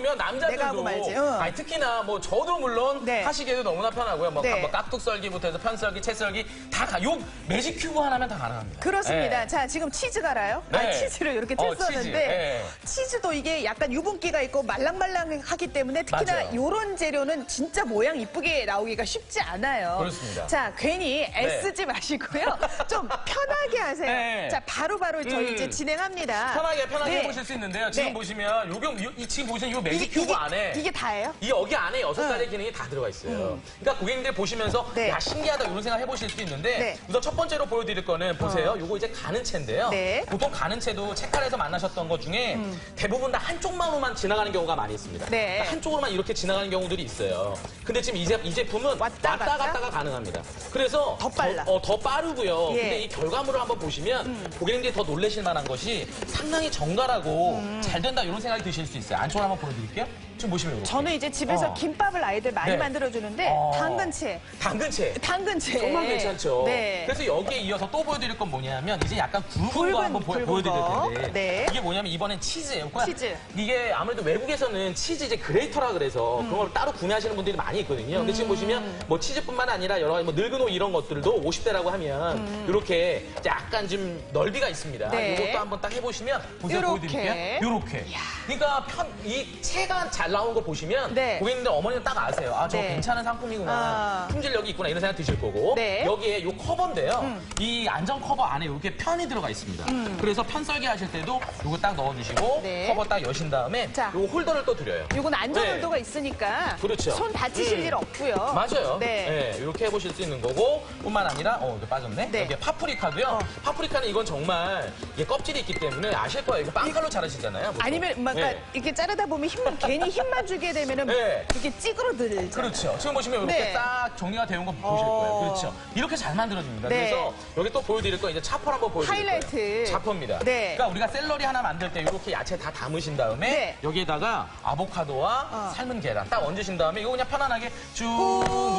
내가 남자들도 말지, 응. 아니, 특히나 뭐 저도 물론 네. 하시기에도 너무나 편하고요. 뭐, 네. 뭐 깍둑 썰기부터 해서 편 썰기, 채 썰기 다요 매직 큐브 하나면 다 가능합니다. 그렇습니다. 네. 자, 지금 치즈가 알아요? 네. 아, 치즈를 이렇게 어, 쳤었는데 치즈, 치즈. 도 이게 약간 유분기가 있고 말랑말랑하기 때문에 특히나 맞아요. 이런 재료는 진짜 모양 이쁘게 나오기가 쉽지 않아요. 그렇습니다. 자, 괜히 애쓰지 마시고요. 좀 편하게 하세요. 네. 자, 바로 바로 저희 음. 이제 진행합니다. 편하게 편하게 네. 해보실 수 있는데요. 지금 네. 보시면 요게 요- 이 지금 보시는 이 매직 이게, 큐브 이게, 안에 이게 다예요? 이 여기 안에 여섯 가지 응. 기능이 다 들어가 있어요. 그러니까 고객님들 보시면서 네. 야 신기하다 이런 생각 해보실 수 있는데 네. 우선 첫 번째로 보여드릴 거는 보세요. 요거 이제 가는 채인데요. 네. 보통 가는 채도 책칼에서 만나셨던 것 중에 대부분 다 한쪽만으로만 지나가는 경우가 많이 있습니다. 네. 그러니까 한쪽으로만 이렇게 지나가는 경우들이 있어요. 근데 지금 이, 제, 이 제품은 왔다 왔다, 갔다? 갔다가 가능합니다. 그래서 더 빨라. 더, 어, 더 빠르고요. 예. 음. 근데 이 결과물을 한번 보시면 고객님들이 더 놀라실 만한 것이 상당히 정갈하고 음. 잘 된다 이런 생각이 드실 수 있어요. 안쪽으로 한번 보여드릴게요. 지금 보시면 이렇게. 저는 이제 집에서 어. 김밥을 아이들 많이 네. 만들어주는데 어. 당근채, 당근채. 당근채. 정말 괜찮죠. 네. 그래서 여기에 이어서 또 보여드릴 건 뭐냐면 이제 약간 굵은, 굵은, 거 한번 보, 굵은 보 여드릴 거. 텐데 네. 이게 뭐냐면 이번엔 치즈예요. 그러니까 치즈. 이게 아무래도 외국에서는 치즈 이제 그레이터라 그래서 음. 그런 걸 따로 구매하시는 분들이 많이 있거든요. 근데 지금 보시면 뭐 치즈뿐만 아니라 여러 가지 뭐 늙은 옷 이런 것들도 50대라고 하면 이렇게 약간 좀 넓이가 있습니다. 음. 네. 이것도 한번 딱 해보시면 보세요. 보여드릴게요. 이렇게. 그러니까 편, 이 채가 잘 나온 거 보시면 네. 고객님들 어머니는 딱 아세요. 아 저 네. 괜찮은 상품이구나. 아. 품질력이 있구나 이런 생각 드실 거고 네. 여기에 요 커버인데요. 음. 이 안전 커버 안에 이렇게 편이 들어가 있습니다. 그래서 편 썰기 하실 때도 요거 딱 넣어주시고 네. 커버 딱 여신 다음에 자. 요 홀더를 또 드려요. 요건 안전 네. 홀더가 있으니까 그렇죠. 손 다치실 음. 일 없고요. 맞아요. 네. 이렇게 해보실 수 있는 거고 뿐만 아니라 어 이거 빠졌네. 네. 여기 파프리카도요. 어. 파프리카는 이건 정말 이게 껍질이 있기 때문에 아실 거예요. 이거 빵칼로 자르시잖아요. 보통. 아니면 막 네. 이렇게 자르다 보면 힘 괜히 힘만 주게 되면은 네. 이렇게 찌그러들잖아요. 그렇죠. 지금 보시면 이렇게 네. 딱 정리가 되어 온거 보실 어. 거예요. 그렇죠. 이렇게 잘 만들어집니다. 네. 그래서 여기 또 보여드릴 거 이제 차퍼를 한번 보여드릴 하이라이트. 거예요. 차퍼입니다. 네. 그러니까 우리가 샐러리 하나 만들 때 이렇게 야채 다 담으신 다음에 네. 여기에다가 아보카도와 어. 삶은 계란 딱 얹으신 다음에 이거 그냥 편안하게 쭉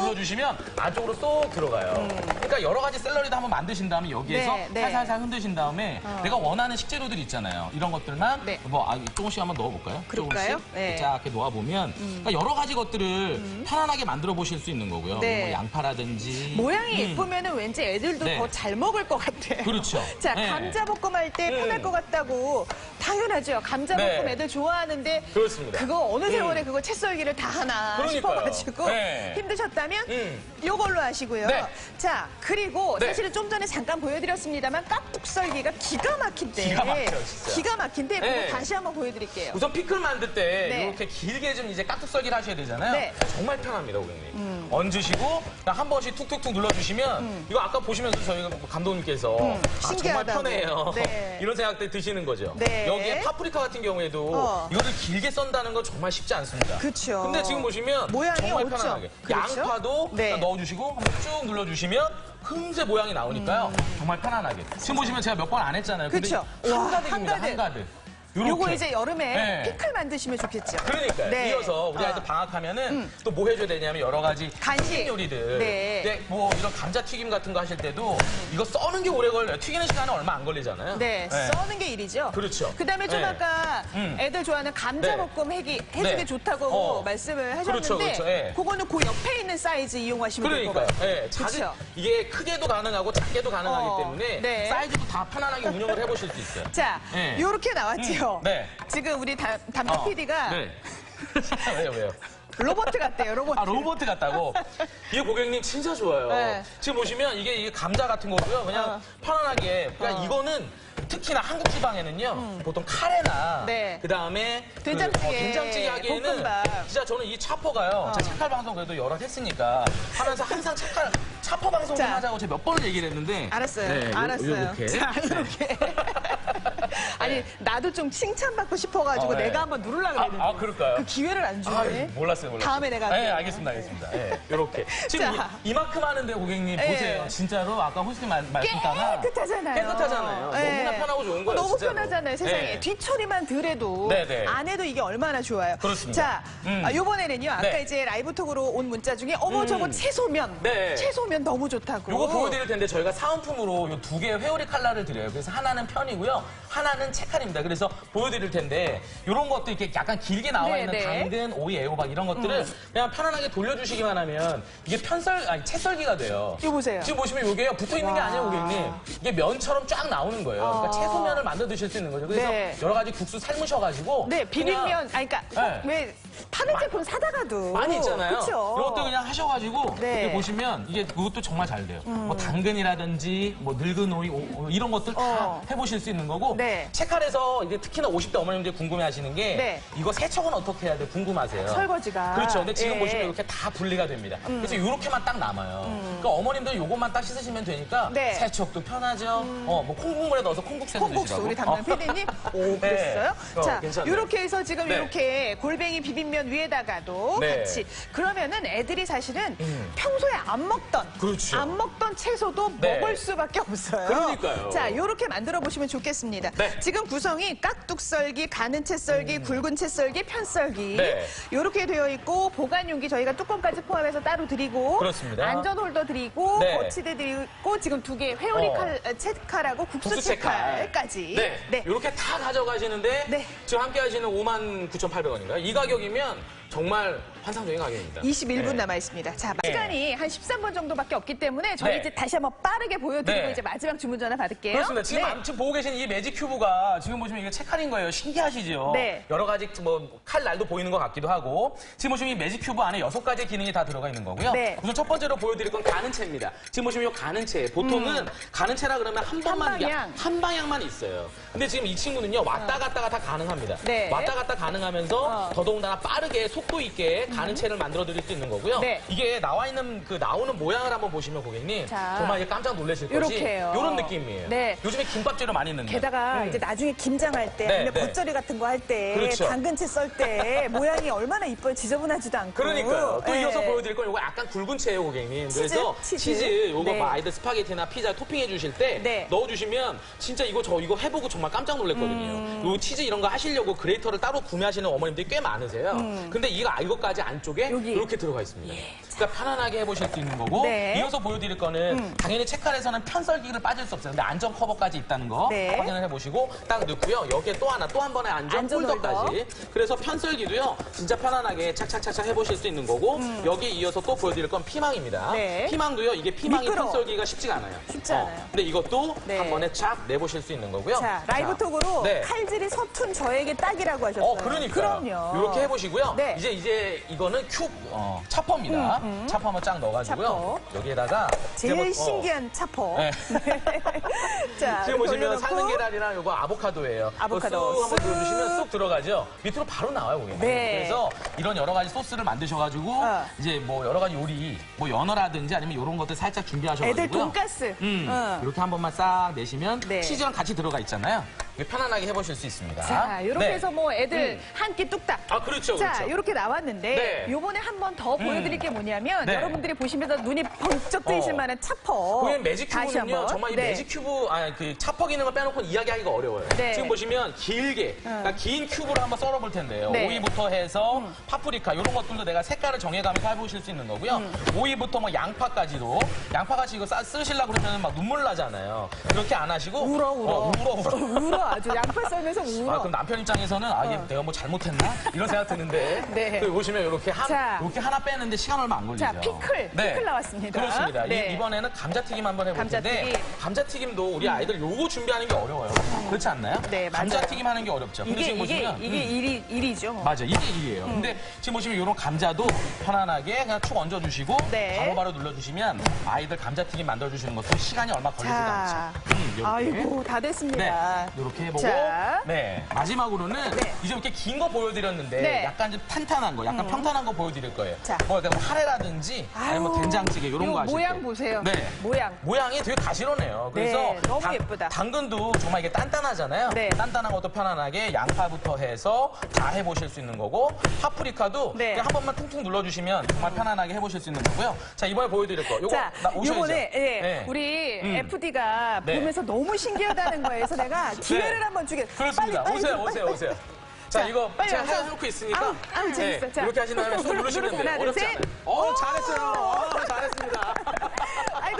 눌러주시면 안쪽으로 쏙 들어가요. 그러니까 여러 가지 샐러리도 한번 만드신 다음에 여기에서 음. 네, 네. 살살살 흔드신 다음에 내가 원하는 식재료들 있잖아요. 이런 것들만 네. 뭐 아, 조금씩 한번 넣어볼까요? 그럴까요? 조금씩 네. 음. 놓아보면 그러니까 여러 가지 것들을 편안하게 만들어 보실 수 있는 거고요. 네. 뭐 양파라든지 모양이 음. 예쁘면 은 왠지 애들도 네. 더 잘 먹을 것 같아요. 그렇죠. 자, 네. 감자볶음 할 때 편할 음. 것 같다고 당연하죠. 감자볶음 네. 애들 좋아하는데 그렇습니다. 그거 어느 세월에 음. 그거 채썰기를 다 하나 그러니까요. 싶어가지고 네. 힘드셨다면 음. 요걸로 하시고요. 네. 자, 그리고 네. 사실은 좀 전에 잠깐 보여드렸습니다만 깍둑 썰기가 기가 막힌데 기가 막혀요, 진짜. 기가 막힌데 네. 그거 다시 한번 보여드릴게요. 우선 피클 만들 때 네. 이렇게 길게 좀 이제 깍둑썰기를 하셔야 되잖아요. 네. 정말 편합니다, 고객님. 얹으시고 그냥 한 번씩 툭툭툭 눌러주시면 이거 아까 보시면서 저희가 뭐 감독님께서 아, 정말 음. 신기하다고. 편해요. 네. 이런 생각들 드시는 거죠. 네. 여기에 파프리카 같은 경우에도 어. 이거를 길게 썬다는 건 정말 쉽지 않습니다. 그쵸. 근데 지금 보시면 모양이 정말 어쩜. 편안하게 그렇죠? 양파도 네. 넣어주시고 한번 쭉 눌러주시면 금세 모양이 나오니까요. 정말 편안하게. 지금 보시면 제가 몇 번 안 했잖아요. 근데 음. 그쵸. 와, 한가득입니다. 한가득. 한가득. 요거 이제 여름에 네. 피클 만드시면 좋겠죠. 그러니까요. 네. 이어서 우리 아이들 어. 방학하면은 또 뭐 해줘야 되냐면 여러 가지 간식. 튀김 요리들. 네. 근데 뭐 이런 감자 튀김 같은 거 하실 때도 이거 써는 게 오래 걸려요. 튀기는 시간은 얼마 안 걸리잖아요. 네, 써는 게 일이죠. 그렇죠. 그다음에 좀 네. 아까 음. 애들 좋아하는 감자볶음 해기, 해주기 네. 좋다고 어. 말씀을 하셨는데 그렇죠, 그렇죠. 예. 그거는 그 옆에 있는 사이즈 이용하시면 될 것 그러니까요. 같아요. 예, 작은- 그렇죠. 이게 크게도 가능하고 작게도 가능하기 어, 때문에 네. 사이즈도 다 편안하게 운영을 해보실 수 있어요. 자, 네. 요렇게 나왔지요. 음, 네. 지금 우리 담, 담당 어, PD가 네. 왜요, 왜요? 로봇 같대요, 로봇. 아, 로봇 같다고? 이 고객님 진짜 좋아요. 네. 지금 보시면 이게, 이게 감자 같은 거고요. 그냥 어. 편안하게. 그러니까 어. 이거는 특히나 한국 지방에는요. 보통 카레나 음. 네. 그다음에 된장찌개, 그, 어, 된장찌개 하기에는 볶음밥. 진짜 저는 이 차퍼가요. 제가 착할 방송 그래도 여러 했으니까 하면서 항상 착할 차퍼 방송 좀 자. 하자고 제가 몇 번을 얘기를 했는데 알았어요. 네, 요- 알았어요. 요렇게. 자, 이렇게. 아니, 나도 좀 칭찬받고 싶어가지고 어, 네. 내가 한번 누르려고 아, 그랬는데. 아, 그럴까요? 그 기회를 안 주네. 아, 몰랐어요, 몰랐어요. 다음에 내가 네, 할게요. 알겠습니다, 알겠습니다. 네, 이렇게. 지금 자. 이, 이만큼 하는데 고객님 네. 보세요. 진짜로 아까 호스팅 말, 말씀 따라 깨끗하잖아요. 깨끗하잖아요. 너무나 편하고 좋은 거예요, 너무 진짜로. 편하잖아요, 세상에. 네. 뒤처리만 덜해도 네 네. 안에도 이게 얼마나 좋아요. 그렇습니다. 자, 음. 아, 이번에는요. 아까 네. 이제 라이브 톡으로 온 문자 중에 어머 저거 채소면. 네. 채소면 너무 좋다고. 요거 보여드릴 텐데 저희가 사은품으로 요 두 개의 회오리 칼라를 드려요. 그래서 하나는 편이고요. 하나는 채칼입니다. 그래서 보여드릴 텐데 이런 것도 이렇게 약간 길게 나와 네, 있는 네. 당근, 오이, 애호박 이런 것들을 그냥 편안하게 돌려주시기만 하면 이게 편썰 아니 채썰기가 돼요. 이거 보세요. 지금 보시면 이게 붙어 있는 게 와. 아니에요, 고객님. 이게 면처럼 쫙 나오는 거예요. 그러니까 아. 채소면을 만들어 드실 수 있는 거죠. 그래서 네. 여러 가지 국수 삶으셔가지고 네, 비빔면, 아니, 그러니까 네. 왜 파는 제품 사다가도 많이 있잖아요. 그렇죠. 이것도 그냥 하셔가지고 네. 이렇게 보시면 이게 그것도 정말 잘 돼요. 뭐 당근이라든지 뭐 늙은 오이 오- 오- 이런 것들 다 어. 해보실 수 있는 거고 네. 채칼에서 이제 특히나 50대 어머님들이 궁금해하시는 게 네. 이거 세척은 어떻게 해야 돼 궁금하세요. 설거지가. 그렇죠. 근데 지금 예. 음. 보시면 이렇게 다 분리가 됩니다. 그래서 이렇게만 딱 남아요. 그러니까 어머님들 요것만 딱 씻으시면 되니까 네. 음. 세척도 편하죠. 어, 뭐 콩국물에 넣어서 콩국수 해서 콩국수 드시라고. 우리 담당 어. PD님 오 그랬어요? 어, 자. 이렇게 해서 지금 네. 이렇게 골뱅이 비빔 면 위에다가도 네. 같이 그러면은 애들이 사실은 음. 평소에 안 먹던 그렇죠. 안 먹던 채소도 네. 먹을 수밖에 없어요. 그러니까요. 자 이렇게 만들어 보시면 좋겠습니다. 네. 지금 구성이 깍둑썰기, 가는 채썰기, 굵은 채썰기, 편썰기 음. 네. 이렇게 되어 있고 보관 용기 저희가 뚜껑까지 포함해서 따로 드리고 그렇습니다. 안전 홀더 드리고 네. 거치대 드리고 지금 두 개 회오리 어. 칼 어, 채칼하고 국수, 국수 채칼. 채칼까지 네. 네. 이렇게 다 가져가시는데 네. 지금 함께 하시는 59,800원인가요? 이 가격이면 되면 정말 환상적인 가격입니다. 21분 네. 남아 있습니다. 자, 네. 시간이 한 13분 정도밖에 없기 때문에 저희 네. 이제 다시 한번 빠르게 보여드리고 네. 이제 마지막 주문 전화 받을게요. 그렇습니다. 지금, 네. 암- 지금 보고 계신 이 매직 큐브가 지금 보시면 이게 채칼인 거예요. 신기하시죠? 네. 여러 가지 뭐 칼날도 보이는 것 같기도 하고 지금 보시면 이 매직 큐브 안에 여섯 가지 기능이 다 들어가 있는 거고요. 네. 우선 첫 번째로 보여드릴 건 가는 채입니다. 지금 보시면 이 가는 채 보통은 가는 채라 그러면 한 번만 이게 음. 방향. 한 방향만 있어요. 근데 지금 이 친구는요 왔다 갔다가 다 가능합니다. 네. 왔다 갔다 가능하면서 어. 음. 더더군다나 빠르게 속도 있게 가는 채를 만들어 드릴 수 있는 거고요. 네. 이게 나와 있는 그 나오는 모양을 한번 보시면 고객님 자. 정말 이게 깜짝 놀라실 요렇게요. 이런 느낌이에요. 네. 요즘에 김밥재료 많이 넣는 게다가 이제 나중에 김장할 때 네, 아니면 네. 겉절이 같은 거 할 때 그렇죠. 당근채 썰 때 모양이 얼마나 이뻐요. 지저분하지도 않고. 그러니까요. 또 네. 이어서 보여드릴 건 이거 약간 굵은 채예요, 고객님. 치즈? 그래서 치즈? 치즈, 요거 네. 뭐 아이들 스파게티나 피자 토핑해 주실 때 네. 넣어주시면 진짜 이거 저 이거 해보고 정말 깜짝 놀랐거든요. 음. 요 치즈 이런 거 하시려고 그레이터를 따로 구매하시는 어머님들이 꽤 많으세요. 근데 이거 아, 이거까지 안쪽에 음. 여기. 이렇게 들어가 있습니다. 그러니까 편안하게 해보실 수 있는 거고 네. 음. 이어서 보여드릴 거는 당연히 책칼에서는 편썰기를 빠질 수 없어요. 근데 안전 커버까지 있다는 거 네. 확인을 해보시고 딱 넣고요. 여기에 또 하나 또 한 번의 안전 안전 홀더까지 그래서 편썰기도요 진짜 편안하게 착착착착 해보실 수 있는 거고 여기에 이어서 또 보여드릴 건 피망입니다. 음. 네. 피망도요 이게 피망이 미끄러워. 편썰기가 쉽지가 않아요. 쉽지 어, 않아요. 근데 이것도 네. 한 번에 쫙 내보실 수 있는 거고요. 자, 라이브 톡으로 네. 칼질이 서툰 저에게 딱이라고 하셨어요. 어, 그러니까. 그럼요. 이렇게 해보시고요. 네. 이제 이제 이거는 큐 어, 차퍼입니다. 차퍼 한번 쫙 넣어가지고요. 여기에다가 제일 뭐, 어, 신기한 차퍼. 네. 자, 지금 보시면 삶은 계란이랑 요거 아보카도예요. 아보카도 이거 쑥 한번 쓱. 들어주시면 쑥 들어가죠. 밑으로 바로 나와요, 고객님. 네. 그래서 이런 여러 가지 소스를 만드셔가지고 어. 이제 뭐 여러 가지 요리, 뭐 연어라든지 아니면 이런 것들 살짝 준비하셔가지고 애들 돈가스. 음, 어. 이렇게 한 번만 싹 내시면 네. 치즈랑 같이 들어가 있잖아요. 이게 편안하게 해보실 수 있습니다. 자, 이렇게 네. 해서 뭐 애들 한끼 뚝딱. 아, 그렇죠, 자, 그렇죠. 이렇게 나왔는데 네. 요번에 한 번 더 보여드릴 게 뭐냐면 네. 여러분들이 보시면서 눈이 번쩍 뜨이실 어. 만한 차퍼. 고객님 매직 큐브는요. 정말 이 네. 매직 큐브 아 그 차퍼 기능을 빼놓고는 이야기하기가 어려워요. 네. 지금 보시면 길게 그러니까 긴 큐브를 한번 썰어 볼 텐데요. 네. 오이부터 해서 파프리카 이런 것들도 내가 색깔을 정해가면서 해보실 수 있는 거고요. 음. 오이부터 뭐 양파까지도 양파같이 이거 싸, 쓰시려고 그러면 막 눈물 나잖아요. 그렇게 안 하시고 울어, 울어. 어, 울어 울어. 울어 아주 양파 썰면서 울어. 아, 그럼 남편 입장에서는 아, 얘 내가 뭐 잘못했나? 이런 생각 드는데. 어. 네. 그 보시면 이렇게 한, 자. 이렇게 하나 빼는데 시간 얼마 안 걸리죠. 자, 피클, 피클 나왔습니다. 그렇습니다. 이- 네. 이 번에는 감자튀김 한번 해볼 텐데 감자튀김. 감자튀김도 우리 아이들 요거 준비하는 게 어려워요. 그렇지 않나요? 네, 맞아요. 감자튀김 하는 게 어렵죠. 근데 이게 지금 이게 보시면 이게 음, 일이 일이죠. 맞아 이게 일이에요. 근데 지금 보시면 이런 감자도 편안하게 그냥 축 얹어주시고 네. 바로바로 눌러주시면 아이들 감자튀김 만들어주시는 것도 시간이 얼마 걸리지도 자, 않죠. 음. 아이고 다 네, 됐습니다. 이렇게 해보고 자. 네 마지막으로는 네. 이제 이렇게 긴 거 보여드렸는데 네. 음. 약간 좀 탄탄한 거, 약간 평탄한 거 보여드릴 거예요. 자. 뭐, 뭐 카레라든지 아니면 뭐 된장찌개 이런 요거 하실 모양 때. 보세요. 네. 모양. 모양이 되게 가시로네요. 그래서 네, 너무 당- 예쁘다. 당근도 정말 이게 단단하잖아요. 네. 단단한 것도 편안하게 양파부터 해서 다 해보실 수 있는 거고 파프리카도 네. 한 번만 퉁퉁 눌러주시면 정말 편안하게 해보실 수 있는 거고요. 자 이번에 보여드릴 거. 요거 자, 나 오셔야죠. 요번에 예, 네. 우리 음. FD가 네. 보면서 너무 신기하다는 거예요. 그래서 내가 기회를 네. 한번 주게. 그렇습니다. 빨리, 빨리 오세요, 좀, 오세요, 오세요. 자, 자, 이거 빨리 제가 와서. 해놓고 있으니까. 아우, 아우, 재밌어. 자. 이렇게 하신 다음에 손 누르시면 돼요. 하나, 둘, 어렵지 셋. 않아요. 어, 잘했어요. 어, 잘했습니다.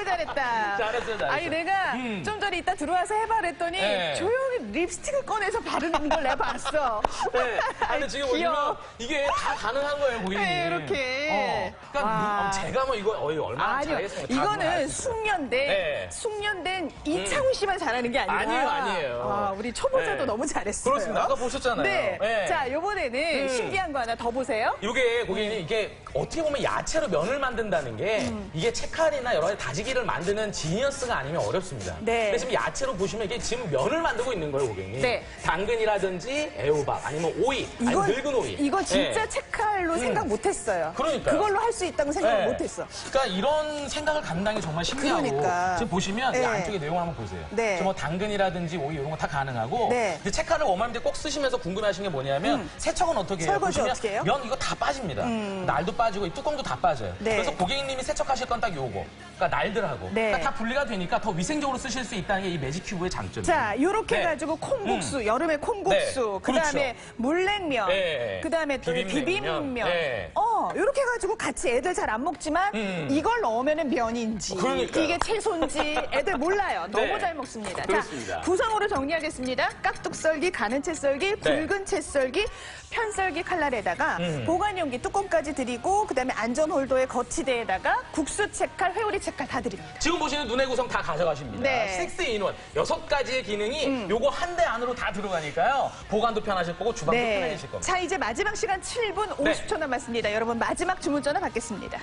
잘했다. 잘했어요, 잘했어요. 아니 내가 음. 좀 전에 이따 들어와서 해봐 그랬더니 네. 조용히 립스틱을 꺼내서 바르는 걸 내가 봤어. 네. 근데 지금 귀여워. 이게 다 가능한 거예요, 고객님. 네, 이렇게. 어. 그러니까 와. 누- 어, 제가 뭐 이거 어이, 얼마나 아니요. 다 이거는. 숙련된 네. 숙련된 이창훈 씨만 잘하는 게 아니라 아니에요, 아니에요. 아, 우리 초보자도 네. 너무 잘했어요. 그렇습니다. 아까 보셨잖아요. 네. 네. 자, 요번에는 음. 신기한 거 하나 더 보세요. 이게 고객님 이게 어떻게 보면 야채로 면을 만든다는 게 음. 이게 채칼이나 여러 가지 다지기 를 만드는 지니어스가 아니면 어렵습니다. 네. 근데 지금 야채로 보시면 이게 지금 면을 만들고 있는 거예요, 고객님. 네. 당근이라든지 애호박 아니면 오이 아니면 늙은 오이. 이거 진짜 네. 채칼로 생각 못 했어요. 그러니까요. 걸로 할 수 있다고 생각을 네. 못 했어. 그러니까 이런 생각을 게 정말 신기하고 그러니까. 지금 보시면 이 네. 안쪽에 내용을 한번 보세요. 네. 지금 뭐 당근이라든지 오이 이런 거 다 가능하고 네. 근데 채칼을 원하는데 꼭 쓰시면서 궁금해하시는 게 뭐냐면 세척은 어떻게 해요? 음. 보시면 어떻게 해요? 음. 면 이거 다 빠집니다. 날도 빠지고 이 뚜껑도 다 빠져요. 네. 그래서 고객님이 세척하실 건 딱 요거. 그러니까 날들 하고 네. 그러니까 다 분리가 되니까 더 위생적으로 쓰실 수 있다는 게 이 매직 큐브의 장점이에요. 자, 요렇게 네. 해가지고 콩국수, 여름에 콩국수, 네, 그 다음에 물냉면, 네. 그 다음에 또 비빔냉면. 비빔면. 네. 어, 요렇게 해가지고 같이 애들 잘 안 먹지만 음. 이걸 넣으면은 면인지, 그러니까요. 이게 채소인지 애들 몰라요. 너무 네. 잘 먹습니다. 그렇습니다. 자, 구성으로 정리하겠습니다. 깍둑썰기, 가는 채 썰기, 붉은 채 썰기, 편썰기 칼날에다가 네. 음. 보관용기 뚜껑까지 드리고 그 다음에 안전홀더의 거치대에다가 국수 채칼, 회오리 채칼 다 드립니다. 지금 보시는 눈의 구성 다 가져가십니다. 네. 음. 6인원 여섯 가지의 기능이 요거 한 대 안으로 다 들어가니까요. 보관도 편하실 거고 주방도 편해지실 겁니다. 자, 이제 마지막 시간 7분 네. 50초 남았습니다. 여러분, 마지막 주문 전화 받겠습니다.